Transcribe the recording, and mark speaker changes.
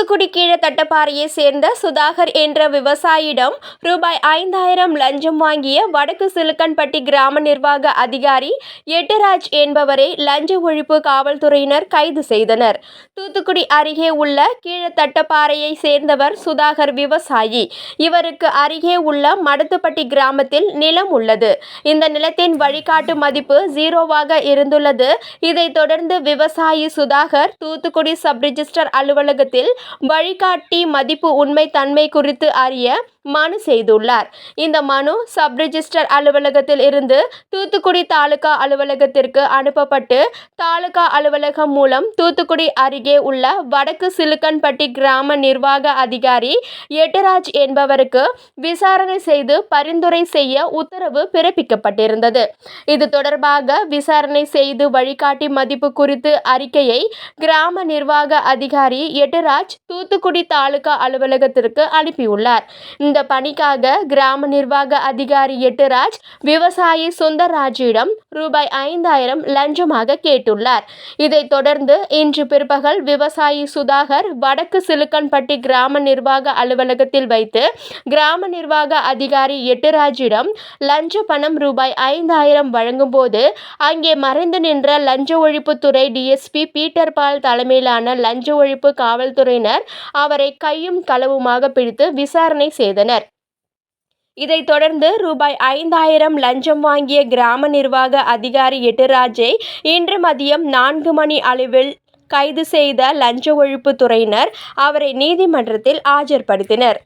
Speaker 1: தூத்துக்குடி கீழத்தட்டப்பாறையை சேர்ந்த சுதாகர் என்ற விவசாயியிடம் ரூபாய் ஐந்தாயிரம் லஞ்சம் வாங்கிய வடக்கு சிலுக்கன்பட்டி கிராம நிர்வாக அதிகாரி எட்டுராஜ் என்பவரை லஞ்ச ஒழிப்பு காவல்துறையினர் கைது செய்தனர். தூத்துக்குடி அருகே உள்ள கீழத்தட்டப்பாறையை சேர்ந்தவர் சுதாகர் விவசாயி. இவருக்கு அருகே உள்ள மடத்துப்பட்டி கிராமத்தில் நிலம் உள்ளது. இந்த நிலத்தின் வழிகாட்டு மதிப்பு ஜீரோவாக இருந்துள்ளது. இதைத் தொடர்ந்து விவசாயி சுதாகர் தூத்துக்குடி சப் ரிஜிஸ்டர் அலுவலகத்தில் வழிகாட்டி மதிப்பு உண்மை தன்மை குறித்து அறிய மனு செய்துள்ளார். இந்த மனு சப் ரிஜிஸ்டர் அலுவலகத்தில் இருந்து தூத்துக்குடி தாலுகா அலுவலகத்திற்கு அனுப்பப்பட்டு தாலுகா அலுவலகம் மூலம் தூத்துக்குடி அருகே உள்ள வடக்கு சிலுக்கன்பட்டி கிராம நிர்வாக அதிகாரி எட்டுராஜ் என்பவருக்கு விசாரணை செய்து பரிந்துரை செய்ய உத்தரவு பிறப்பிக்கப்பட்டிருந்தது. இது தொடர்பாக விசாரணை செய்து வழிகாட்டி மதிப்பு குறித்து அறிக்கையை கிராம நிர்வாக அதிகாரி எட்டுராஜ் தூத்துக்குடி தாலுகா அலுவலகத்திற்கு அனுப்பியுள்ளார். இந்த பணிக்காக கிராம நிர்வாக அதிகாரி எட்டுராஜ் விவசாயி சுந்தர்ராஜிடம் ரூபாய் ஐந்தாயிரம் லஞ்சமாக கேட்டுள்ளார். இதைத் தொடர்ந்து இன்று பிற்பகல் விவசாயி சுதாகர் வடக்கு சிலுக்கன்பட்டி கிராம நிர்வாக அலுவலகத்தில் வைத்து கிராம நிர்வாக அதிகாரி எட்டுராஜிடம் லஞ்ச பணம் ரூபாய் ஐந்தாயிரம் வழங்கும்போது அங்கே மறைந்து நின்ற லஞ்ச ஒழிப்புத்துறை டிஎஸ்பி பீட்டர் பால் தலைமையிலான லஞ்ச ஒழிப்பு காவல்துறையினர் அவரை கையும் களவுமாக பிடித்து விசாரணை செய்தனர். இதைத் தொடர்ந்து ரூபாய் ஐந்தாயிரம் லஞ்சம் வாங்கிய கிராம நிர்வாக அதிகாரி எட்டுராஜை இன்று மதியம் நான்கு மணி அளவில் கைது செய்த லஞ்ச ஒழிப்பு துறையினர் அவரை நீதிமன்றத்தில் ஆஜர்படுத்தினர்.